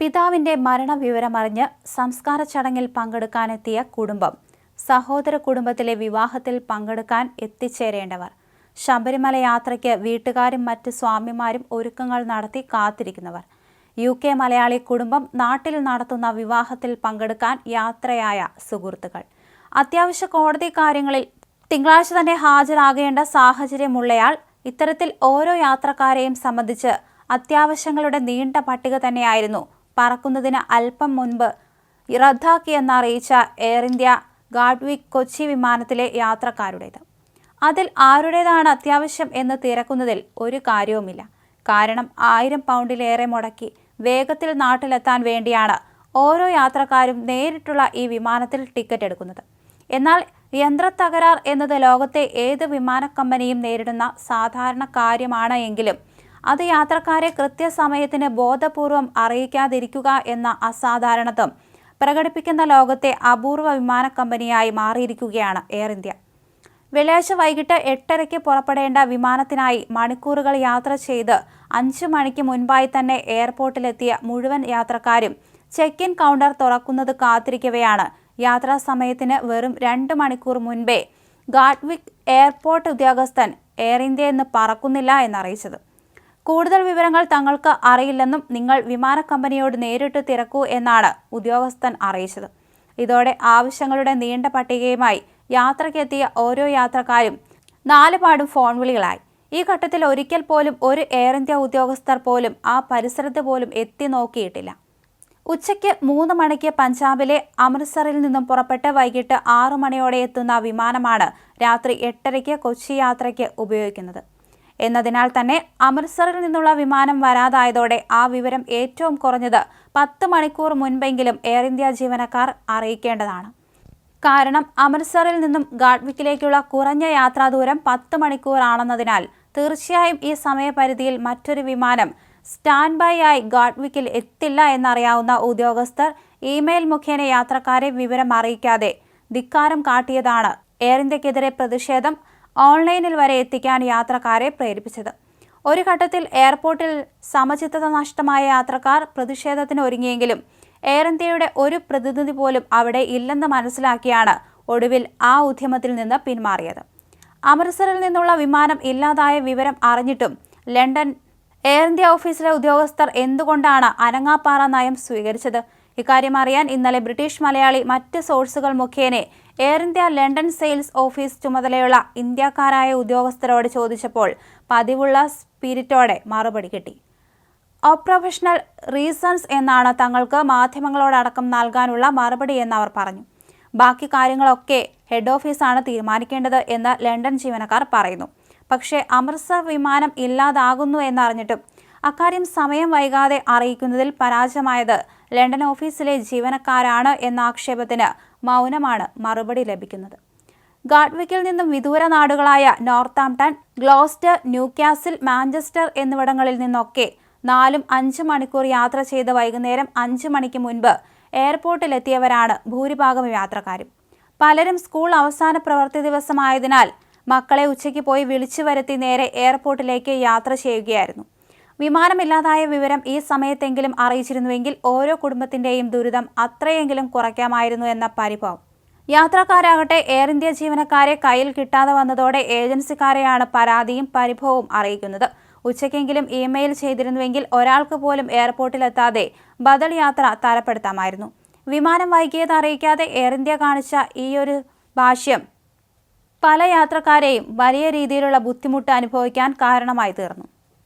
പിതാവിന്റെ മരണവിവരമറിഞ്ഞ് സംസ്കാര ചടങ്ങിൽ പങ്കെടുക്കാനെത്തിയ കുടുംബം സഹോദര കുടുംബത്തിലെ വിവാഹത്തിൽ പങ്കെടുക്കാൻ എത്തിച്ചേരേണ്ടവർ ശബരിമല യാത്രയ്ക്ക് വീട്ടുകാരും മറ്റ് സ്വാമിമാരും ഒരുക്കങ്ങൾ നടത്തി കാത്തിരിക്കുന്നവർ യു കെ മലയാളി കുടുംബം നാട്ടിൽ നടത്തുന്ന വിവാഹത്തിൽ പങ്കെടുക്കാൻ യാത്രയായ സുഹൃത്തുക്കൾ. അത്യാവശ്യ കോടതി കാര്യങ്ങളിൽ തിങ്കളാഴ്ച തന്നെ ഹാജരാകേണ്ട സാഹചര്യമുള്ളയാൾ ഇത്തരത്തിൽ ഓരോ യാത്രക്കാരെയും സംബന്ധിച്ച് അത്യാവശ്യങ്ങളുടെ നീണ്ട പട്ടിക തന്നെയായിരുന്നു പറക്കുന്നതിന് അല്പം മുൻപ് റദ്ദാക്കിയെന്ന് അറിയിച്ച എയർ ഇന്ത്യ ഗാഡ്വിക് കൊച്ചി വിമാനത്തിലെ യാത്രക്കാരുടേത്. അതിൽ ആരുടേതാണ് അത്യാവശ്യം എന്ന് തിരക്കുന്നതിൽ ഒരു കാര്യവുമില്ല. കാരണം ആയിരം പൗണ്ടിലേറെ മുടക്കി വേഗത്തിൽ നാട്ടിലെത്താൻ വേണ്ടിയാണ് ഓരോ യാത്രക്കാരും നേരിട്ടുള്ള ഈ വിമാനത്തിൽ ടിക്കറ്റ് എടുക്കുന്നത്. എന്നാൽ യന്ത്രത്തകരാർ എന്നത് ലോകത്തെ ഏത് വിമാനക്കമ്പനിയും നേരിടുന്ന സാധാരണ കാര്യമാണ് എങ്കിലും അത് യാത്രക്കാരെ കൃത്യസമയത്തിന് ബോധപൂർവം അറിയിക്കാതിരിക്കുക എന്ന അസാധാരണത്വം പ്രകടിപ്പിക്കുന്ന ലോകത്തെ അപൂർവ വിമാന കമ്പനിയായി മാറിയിരിക്കുകയാണ് എയർ ഇന്ത്യ. വെള്ളിയാഴ്ച വൈകിട്ട് എട്ടരയ്ക്ക് പുറപ്പെടേണ്ട വിമാനത്തിനായി മണിക്കൂറുകൾ യാത്ര ചെയ്ത് അഞ്ച് മണിക്ക് മുൻപായി തന്നെ എയർപോർട്ടിലെത്തിയ മുഴുവൻ യാത്രക്കാരും ചെക്ക് ഇൻ കൗണ്ടർ തുറക്കുന്നത് കാത്തിരിക്കവെയാണ്. യാത്രാ സമയത്തിന് വെറും രണ്ട് മണിക്കൂർ മുൻപേ ഗാഡ്വിക് എയർപോർട്ട് ഉദ്യോഗസ്ഥൻ എയർ ഇന്ത്യ എന്ന് പറക്കുന്നില്ല എന്നറിയിച്ചത്. കൂടുതൽ വിവരങ്ങൾ തങ്ങൾക്ക് അറിയില്ലെന്നും നിങ്ങൾ വിമാന കമ്പനിയോട് നേരിട്ട് തിരക്കൂ എന്നാണ് ഉദ്യോഗസ്ഥൻ അറിയിച്ചത്. ഇതോടെ ആവശ്യങ്ങളുടെ നീണ്ട പട്ടികയുമായി യാത്രയ്ക്കെത്തിയ ഓരോ യാത്രക്കാരും നാലുപാടും ഫോൺ വിളികളായി. ഈ ഘട്ടത്തിൽ ഒരിക്കൽ പോലും ഒരു എയർ ഇന്ത്യ ഉദ്യോഗസ്ഥർ പോലും ആ പരിസരത്ത് പോലും എത്തി നോക്കിയിട്ടില്ല. ഉച്ചയ്ക്ക് മൂന്ന് മണിക്ക് പഞ്ചാബിലെ അമൃത്സറിൽ നിന്നും പുറപ്പെട്ട് വൈകിട്ട് ആറു മണിയോടെ എത്തുന്ന വിമാനമാണ് രാത്രി എട്ടരയ്ക്ക് കൊച്ചി യാത്രയ്ക്ക് ഉപയോഗിക്കുന്നത്. എന്നതിനാൽ തന്നെ അമൃത്സറിൽ നിന്നുള്ള വിമാനം വരാതായതോടെ ആ വിവരം ഏറ്റവും കുറഞ്ഞത് പത്ത് മണിക്കൂർ മുൻപെങ്കിലും എയർ ഇന്ത്യ ജീവനക്കാർ അറിയിക്കേണ്ടതാണ്. കാരണം അമൃത്സറിൽ നിന്നും ഗാഡ്വിക്കിലേക്കുള്ള കുറഞ്ഞ യാത്രാ ദൂരം പത്ത് മണിക്കൂറാണെന്നതിനാൽ തീർച്ചയായും ഈ സമയപരിധിയിൽ മറ്റൊരു വിമാനം സ്റ്റാൻഡ് ബൈ ആയി ഗാഡ്വിക്കിൽ എത്തില്ല എന്നറിയാവുന്ന ഉദ്യോഗസ്ഥർ ഇമെയിൽ മുഖേന യാത്രക്കാരെ വിവരം അറിയിക്കാതെ ധിക്കാരം കാട്ടിയതാണ്. എയർ ഇന്ത്യക്കെതിരെ പ്രതിഷേധം ഓൺലൈനിൽ വരെ എത്തിക്കാൻ യാത്രക്കാരെ പ്രേരിപ്പിച്ചത്. ഒരു ഘട്ടത്തിൽ എയർപോർട്ടിൽ സമചിത്തത നഷ്ടമായ യാത്രക്കാർ പ്രതിഷേധത്തിന് ഒരുങ്ങിയെങ്കിലും എയർ ഇന്ത്യയുടെ ഒരു പ്രതിനിധി പോലും അവിടെ ഇല്ലെന്ന് മനസ്സിലാക്കിയാണ് ഒടുവിൽ ആ ഉദ്യമത്തിൽ നിന്ന് പിന്മാറിയത്. അമൃത്സറിൽ നിന്നുള്ള വിമാനം ഇല്ലാതായ വിവരം അറിഞ്ഞിട്ടും ലണ്ടൻ എയർ ഇന്ത്യ ഓഫീസിലെ ഉദ്യോഗസ്ഥർ എന്തുകൊണ്ടാണ് അനങ്ങാപ്പാറ നയം സ്വീകരിച്ചത്? ഇക്കാര്യം അറിയാൻ ഇന്നലെ ബ്രിട്ടീഷ് മലയാളി മറ്റ് സോഴ്സുകൾ മുഖേന Air India London sales office ചുമതലയുള്ള ഇന്ത്യക്കാരായ ഉദ്യോഗസ്ഥരോട് ചോദിച്ചപ്പോൾ പതിവുള്ള സ്പിരിറ്റോടെ മറുപടി കിട്ടി. അപ്രൊഫഷണൽ റീസൺസ് എന്നാണ് തങ്ങൾക്ക് മാധ്യമങ്ങളോടടക്കം നൽകാനുള്ള മറുപടി എന്ന് അവർ പറഞ്ഞു. ബാക്കി കാര്യങ്ങളൊക്കെ ഹെഡ് ഓഫീസാണ് തീരുമാനിക്കേണ്ടത് എന്ന് ലണ്ടൻ ജീവനക്കാർ പറയുന്നു. പക്ഷേ അമൃത്സർ വിമാനം ഇല്ലാതാകുന്നു എന്നറിഞ്ഞിട്ടും അക്കാര്യം സമയം വൈകാതെ അറിയിക്കുന്നതിൽ പരാജയമായത് ലണ്ടൻ ഓഫീസിലെ ജീവനക്കാരാണ് എന്ന ആക്ഷേപത്തിന് മൗനമാണ് മറുപടി ലഭിക്കുന്നത്. ഗാഡ്വിക്കിൽ നിന്നും വിദൂര നാടുകളായ നോർത്താംപ്ടൺ ഗ്ലോസ്റ്റർ ന്യൂക്യാസിൽ മാഞ്ചസ്റ്റർ എന്നിവിടങ്ങളിൽ നിന്നൊക്കെ നാലും അഞ്ച് മണിക്കൂർ യാത്ര ചെയ്ത് വൈകുന്നേരം അഞ്ച് മണിക്ക് മുൻപ് എയർപോർട്ടിലെത്തിയവരാണ് ഭൂരിഭാഗം യാത്രക്കാരും. പലരും സ്കൂൾ അവസാന പ്രവൃത്തി ദിവസമായതിനാൽ മക്കളെ ഉച്ചയ്ക്ക് പോയി വിളിച്ചു വരുത്തി നേരെ എയർപോർട്ടിലേക്ക് യാത്ര ചെയ്യുകയായിരുന്നു. വിമാനമില്ലാതായ വിവരം ഈ സമയത്തെങ്കിലും അറിയിച്ചിരുന്നുവെങ്കിൽ ഓരോ കുടുംബത്തിന്റെയും ദുരിതം അത്രയെങ്കിലും കുറയ്ക്കാമായിരുന്നു എന്ന പരിഭവം. യാത്രക്കാരാകട്ടെ എയർ ഇന്ത്യ ജീവനക്കാരെ കയ്യിൽ കിട്ടാതെ വന്നതോടെ ഏജൻസിക്കാരെയാണ് പരാതിയും പരിഭവവും അറിയിക്കുന്നത്. ഉച്ചയ്ക്കെങ്കിലും ഇമെയിൽ ചെയ്തിരുന്നുവെങ്കിൽ ഒരാൾക്ക് പോലും എയർപോർട്ടിലെത്താതെ ബദൽ യാത്ര തരപ്പെടുത്താമായിരുന്നു. വിമാനം വൈകിയത് അറിയിക്കാതെ എയർ ഇന്ത്യ കാണിച്ച ഈയൊരു ഭാഷ്യം പല യാത്രക്കാരെയും വലിയ രീതിയിലുള്ള ബുദ്ധിമുട്ട് അനുഭവിക്കാൻ കാരണമായി തീർന്നു.